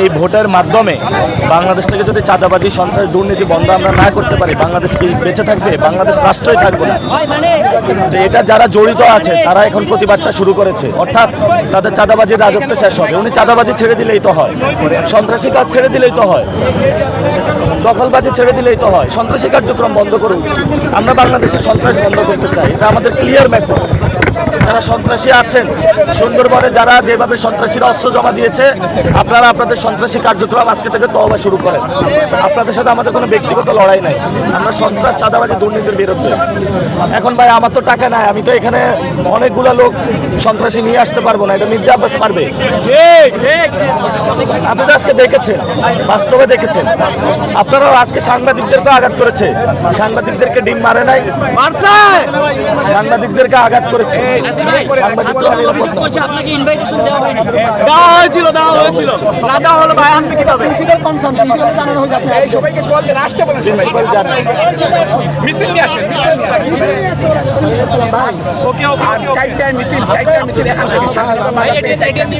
এই ভোটের মাধ্যমে বাংলাদেশ থেকে যদি চাঁদাবাজি, সন্ত্রাস, দুর্নীতি বন্ধ আমরা না করতে পারি, বাংলাদেশ কি বেঁচে থাকবে? বাংলাদেশ রাষ্ট্রই থাকবে না। তো এটা যারা জড়িত আছে, তারা এখন প্রতিবাদটা শুরু করেছে। অর্থাৎ তাদের চাঁদাবাজির রাজত্ব শেষ হবে। উনি চাঁদাবাজি ছেড়ে দিলেই তো হয়। সন্ত্রাসী কাজ ছেড়ে দিলেই তো হয়। দখলবাজি ছেড়ে দিলেই তো হয়। সন্ত্রাসী কার্যক্রম বন্ধ করুন। আমরা বাংলাদেশে সন্ত্রাস বন্ধ করতে চাই। এটা আমাদের ক্লিয়ার মেসেজ যারা সন্ত্রাসী আছেন, সুন্দরবনে যারা যেভাবে সন্ত্রাসীরা অস্ত্র জমা দিয়েছে, আপনারা আপনাদের সন্ত্রাসী কার্যক্রম আজকে থেকে তহবা শুরু করেন। আপনাদের সাথে আমাদের কোনো ব্যক্তিগত লড়াই নাই। আমরা সন্ত্রাস, চাঁদাবাজি, দুর্নীতির বিরুদ্ধে। এখন ভাই, আমার তো টাকা নাই, আমি তো এখানে অনেকগুলো লোক সন্ত্রাসী নিয়ে আসতে পারব না, এটা মির্জা আব্বাস পারবে। আপনি তো আজকে দেখেছেন বাস্তবে দেখেছেন। আপনারাও আজকে সাংবাদিকদেরকে আঘাত করেছে। সাংবাদিকদেরকে ডিম মারে নাই। সাংবাদিকদেরকে আঘাত করেছে। মিছিল নিয়ে আসেন।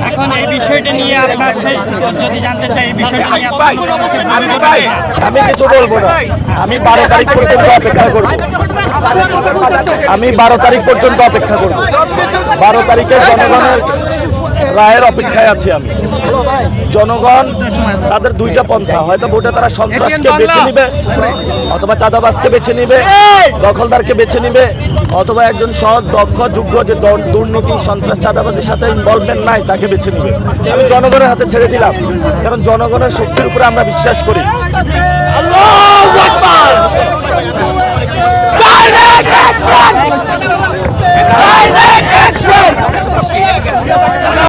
এখান এই বিষয়টা নিয়ে আপনার যদি জানতে চাই এই বিষয়টা নিয়ে আমি কিছু বলব না। আমি বারো তারিখ পর্যন্ত অপেক্ষা করব। আমি বারো তারিখ পর্যন্ত অপেক্ষা করব। বারো তারিখে জনগণের রায়ের অপেক্ষায় আছি আমি। জনগণ তাদের দুইটা পন্থা হয়তো ভোটে তারা সন্ত্রাসকে বেছে নিবে অথবা চাঁদাবাসকে বেছে নিবে দখলদারকে বেছে নিবে অথবা একজন সৎ দক্ষ যোগ্য যে দর- দুর্নীতি সন্ত্রাস চাঁদাবাজির সাথে ইনভলভমেন্ট নাই তাকে বেছে নিবে। আমি জনগণের হাতে ছেড়ে দিলাম কারণ জনগণের শক্তির উপরে আমরা বিশ্বাস করি।